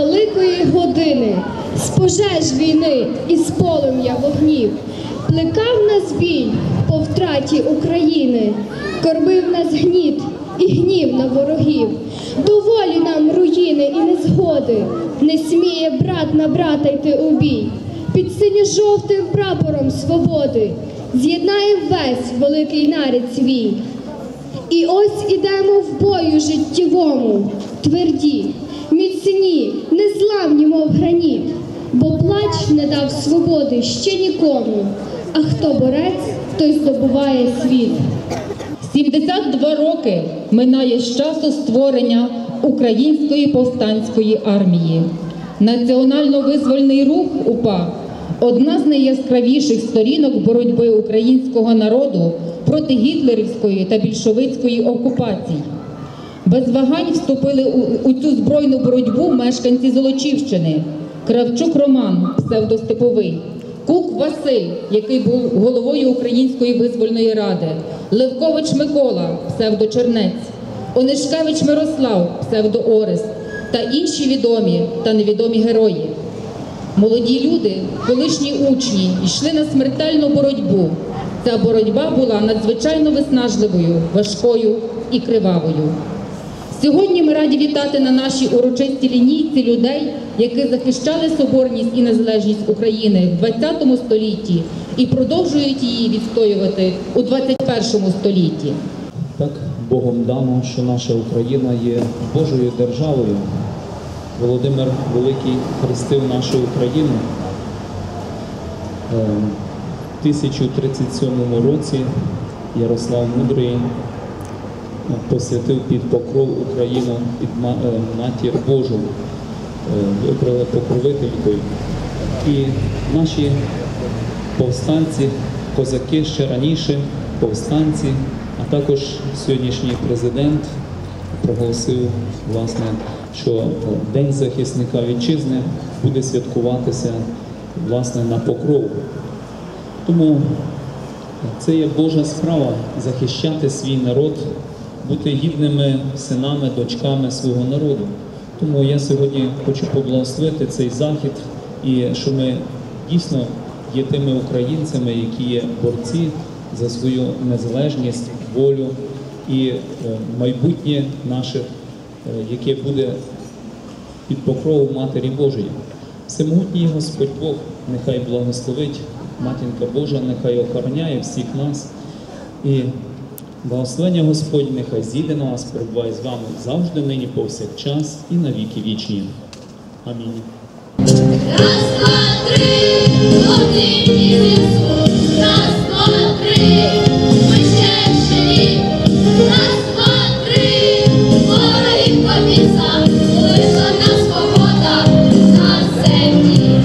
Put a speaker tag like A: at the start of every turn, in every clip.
A: великої години, з пожеж війни і з полум'я вогнів, плекав нас біль по втраті України, кормив нас гніт і гнів на ворогів. Доволі нам руїни і незгоди, не сміє брат на брата йти у бій. Під синьо-жовтим прапором свободи з'єднає весь великий нарід свій. І ось ідемо в бою життєвому, тверді, граніт, бо плач не дав свободи ще нікому, а хто борець, той здобуває світ.
B: 72 роки минає з часу створення Української повстанської армії. Національно-визвольний рух УПА одна з найяскравіших сторінок боротьби українського народу проти гітлерівської та більшовицької окупацій. Без вагань вступили у, у цю збройну боротьбу мешканці Золочівщини, Кравчук Роман, псевдостеповий, Кук Василь, який був головою Української визвольної ради, Левкович Микола, псевдочернець, Онишкевич Мирослав, псевдоорест та інші відомі та невідомі герої. Молоді люди, колишні учні, йшли на смертельну боротьбу. Ця боротьба була надзвичайно виснажливою, важкою і кривавою. Сьогодні ми раді вітати на нашій урочистій лінійці людей, які захищали соборність і незалежність України в 20 столітті і продовжують її відстоювати у 21 столітті.
C: Так Богом дано, що наша Україна є Божою державою. Володимир Великий хрестив нашу Україну. Е, В 1037 році Ярослав Мудрий посвятив під покров Україну під е, матір Божу, е, вибрали покровителькою. І наші повстанці, козаки ще раніше, повстанці, а також сьогоднішній президент проголосив, власне, що День захисника вітчизни буде святкуватися власне на покров. Тому це є Божа справа захищати свій народ, бути гідними синами, дочками свого народу. Тому я сьогодні хочу поблагословити цей захід і що ми дійсно є тими українцями, які є борці за свою незалежність, волю і е, майбутнє наше, е, яке буде під покровом Матері Божої. Всемогутній Господь Бог нехай благословить Матінка Божа, нехай охороняє всіх нас. І благословення Господь нехай зійде на вас, перебуває з вами завжди, нині, повсякчас і на віки вічні. Амінь.
D: Раз, два, три, один Ісус. Раз, два, три, ми ще живі. Раз, два, ворогів побіса, визвана свобода на землі.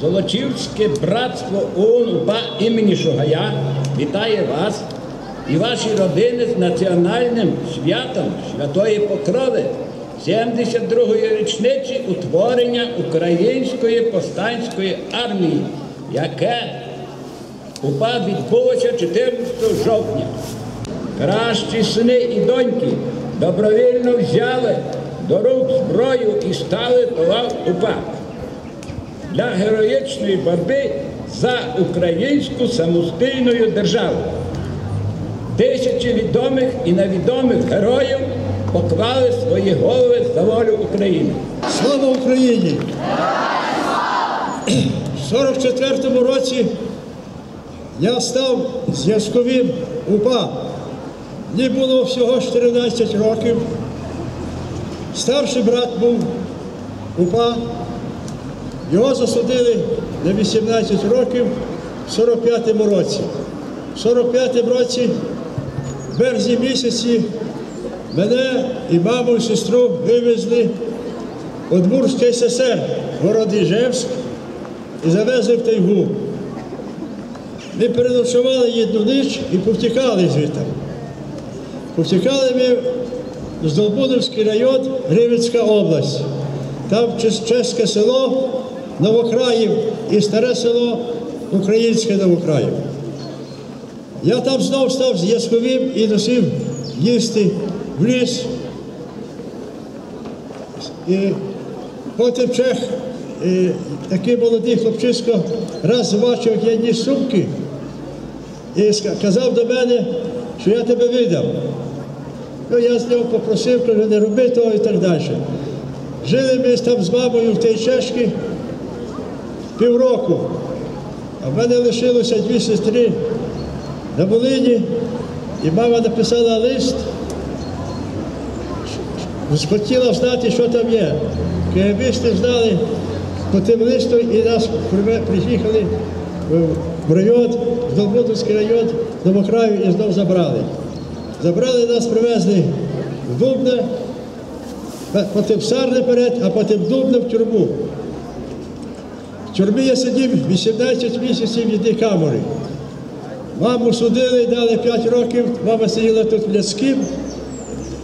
E: Золочівське братство ОУН УПА імені Шугая вітає вас і ваші родини з національним святом Святої Покрови 72-ї річниці утворення Української повстанської армії, яке УПА відбулося 14 жовтня. Кращі сини і доньки добровільно взяли до рук зброю і стали лав УПА для героїчної боротьби за українську самостійну державу. Тисячі відомих і невідомих героїв поклали свої голови за волю України.
F: Слава Україні! В 44-му році я став зв'язковим УПА. Мені було всього 14 років. Старший брат був УПА. Його засудили на 18 років в 45-му році. В 45-му році, в березні місяці, мене і маму, і сестру вивезли Удмурський СССР, город Іжевськ, і завезли в тайгу. Ми переночували одну ніч і повтікали звідти. Повтікали ми з Долбунівський район, Гривицька область. Там чеське село Новокраїв і старе село Українське Новокраїв. Я там знов став зв'язковим і носив їсти в ліс. І потім чех, і такий молодий хлопчисько, раз побачив, як я ніс сумки, і казав до мене, що я тебе видав. Ну, я з нього попросив, кажу, не роби того і так далі. Жили ми там з мамою в тій чешці півроку. А в мене лишилося дві сестри на Волині, і мама написала лист, хотіла знати, що там є. КГБисти знали по тим листу і нас приїхали в район, в Долбутовський район, Новокраю і знов забрали. Забрали нас, привезли в Дубне, потім в Сарне перед, а потім в Дубне в тюрму. В тюрмі я сидів 18 місяців в одній. Маму судили, дали 5 років, мама сиділа тут в Ляцьким,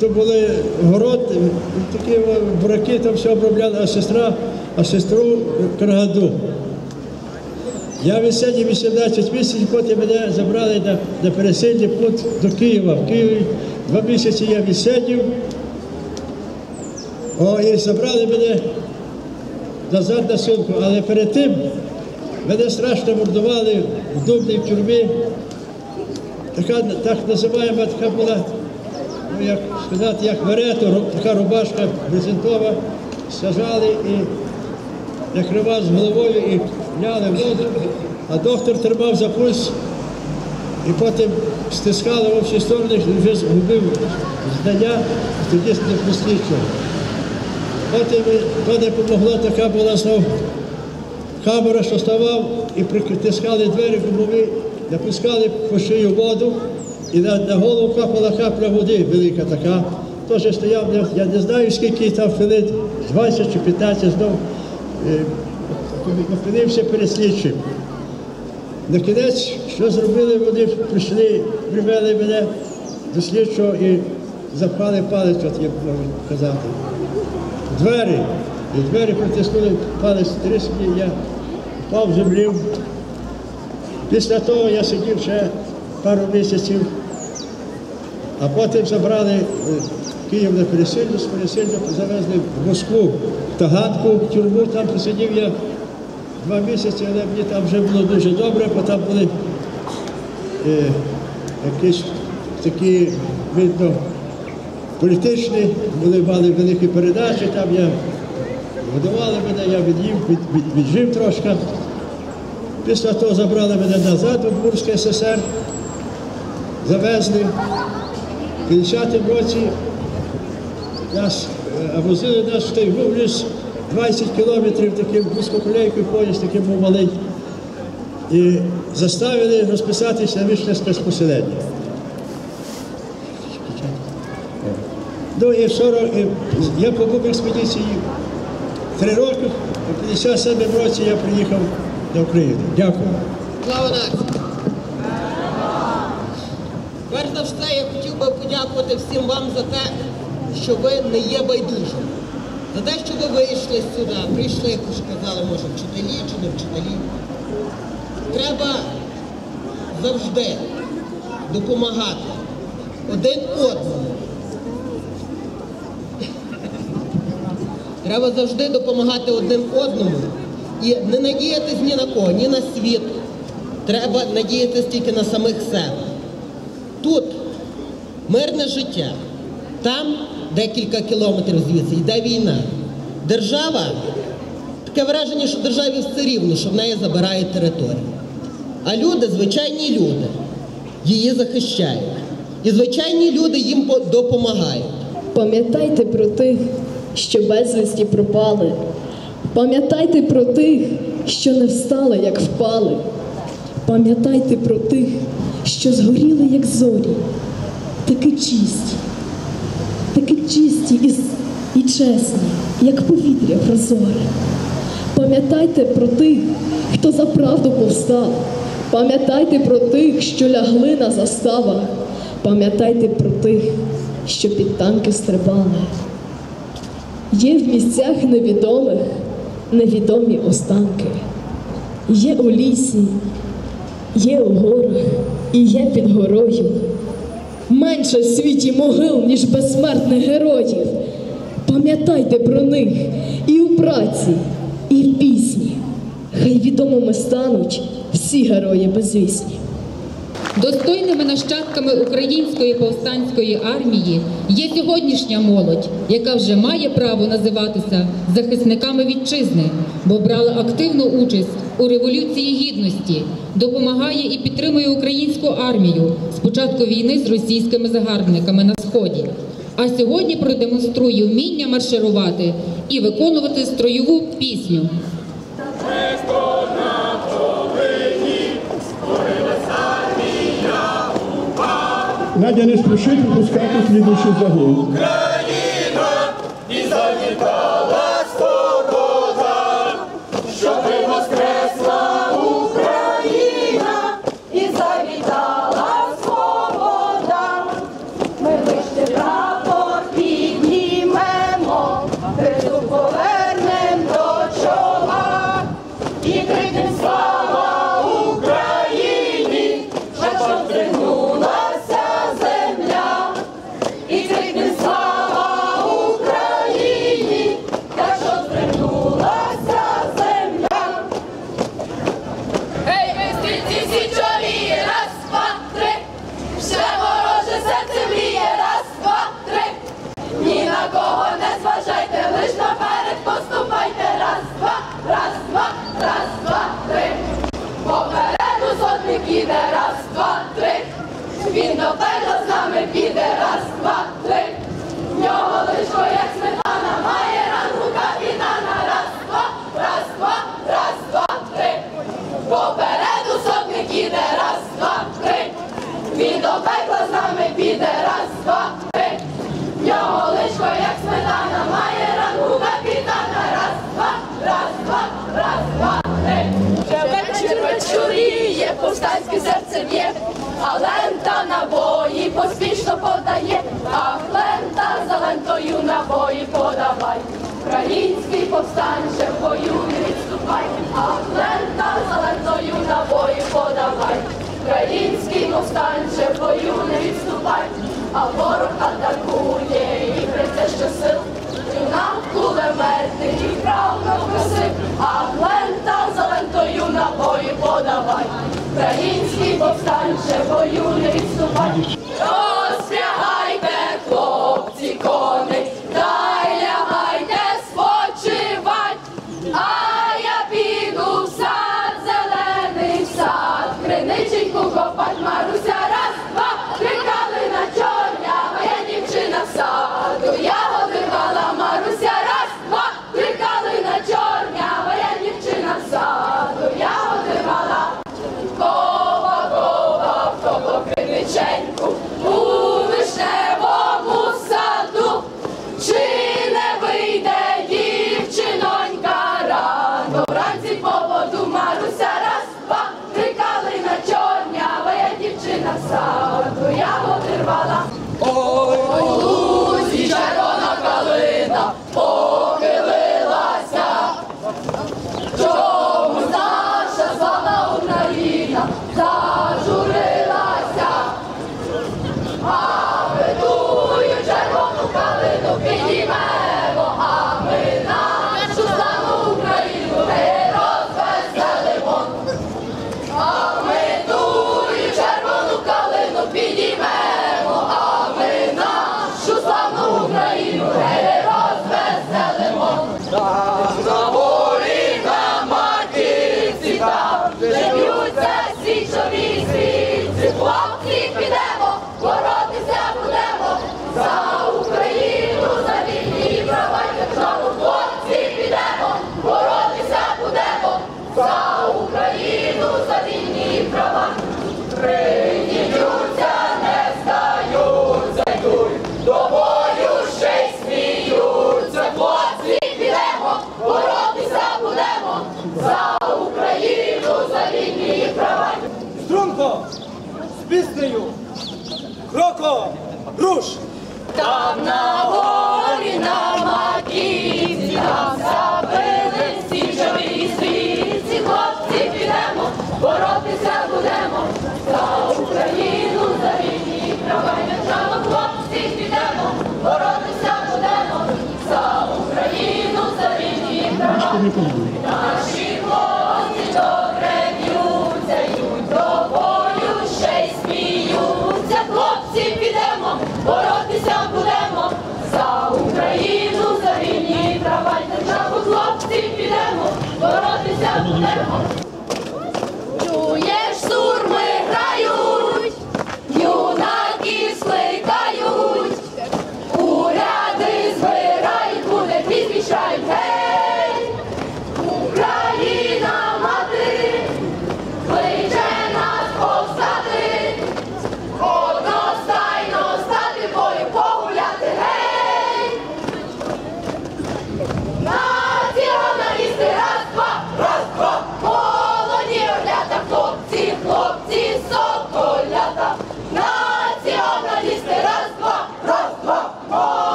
F: то були город, такі бураки, там все обробляли, а сестра, а сестру Каргаду. Я відсидів 18 місяців, потім мене забрали на, на пересильний пункт до Києва. В Києві два місяці я відсидів. О, і забрали мене назад на сумку, але перед тим мене страшно мордували в Дубній в тюрмі. Така так називаємо, така була, ну як сказати, як верето, така рубашка брезентова, сажали і накривав з головою і ляли в воду, а доктор тримав за пульс і потім стискали в всі сторони, вже згубив знання, тоді не прослідчував. Потім то не помогло, така була знов камера, що ставав, і притискали двері гумові, напускали по шию воду, і на, на голову капала капля води велика така. Теж стояв, я, не знаю, скільки там хвилин, 20 чи 15 знов е, опинився перед слідчим. На кінець, що зробили, вони прийшли, привели мене до слідчого і запхали палець, от я можу казати двері. І двері притиснули палець тріскні, я впав в землю. Після того я сидів ще пару місяців, а потім забрали е, Київ на пересильну, з пересильну завезли в Москву, в Таганку, в тюрму, там посидів я два місяці, але мені там вже було дуже добре, бо там були е, якісь такі, видно, політичні, були мали великі передачі, там я годували мене, я від'їв, від, від, віджив трошки. Після того забрали мене назад у Бурський СССР, завезли. В 50-му році нас е, возили нас в той ліс 20 кілометрів таким вузькоколейкою поїзд, такий був малий. І заставили розписатися на вічне спецпоселення. Ну і 40, я побув в експедиції три роки, у 57 році я приїхав до України. Дякую.
G: Слава нації! Перш за все, я хотів би подякувати всім вам за те, що ви не є байдужими. За те, що ви вийшли сюди, прийшли, як ви казали, може, вчителі чи не вчителі. Треба завжди допомагати один одному. Треба завжди допомагати одним одному і не надіятись ні на кого, ні на світ. Треба надіятись тільки на самих себе. Тут мирне життя, там декілька кілометрів звідси йде війна. Держава, таке враження, що державі все рівно, що в неї забирають територію. А люди, звичайні люди, її захищають. І звичайні люди їм допомагають.
H: Пам'ятайте про тих, що безвісті пропали. Пам'ятайте про тих, що не встали, як впали. Пам'ятайте про тих, що згоріли, як зорі, такі чисті, такі чисті і, і чесні, як повітря прозоре. Пам'ятайте про тих, хто за правду повстав. Пам'ятайте про тих, що лягли на заставах. Пам'ятайте про тих, що під танки стрибали є в місцях невідомих невідомі останки, є у лісі, є у горах і є під горою. Менше в світі могил, ніж безсмертних героїв. Пам'ятайте про них і у праці, і в пісні. Хай відомими стануть всі герої безвісні.
B: Достойними нащадками української повстанської армії є сьогоднішня молодь, яка вже має право називатися захисниками вітчизни, бо брала активну участь у революції гідності, допомагає і підтримує українську армію з початку війни з російськими загарбниками на сході. А сьогодні продемонструє вміння марширувати і виконувати строєву пісню.
I: Надя, не
D: спешит выпускать следующий загон. Украина! Він до пекла з нами піде раз, два, три. В нього лиш як сметана, має рангу капітана. Раз, два, раз, два, раз, два, три. Попереду сотник іде, раз, два, три. Він до пекла з нами піде, раз, два. повстанське серце б'є, а лента набої поспішно подає, а лента за лентою набої подавай. Український повстанче в бою не відступай, а лента за лентою набої подавай. Український повстанче в бою не відступай, а ворог powstańcze, bo
J: Jury i Білизнею. Кроком руш!
D: Там на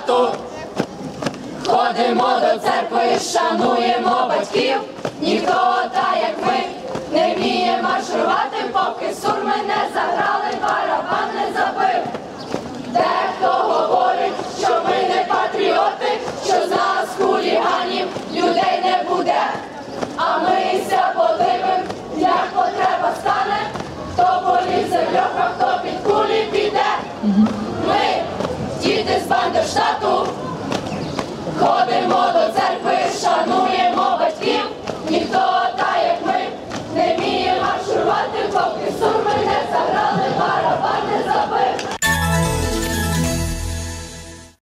D: хату. Ходимо до церкви, шануємо батьків, ніхто та як ми не вміє маршувати, поки сурми не заграли, барабан не забив.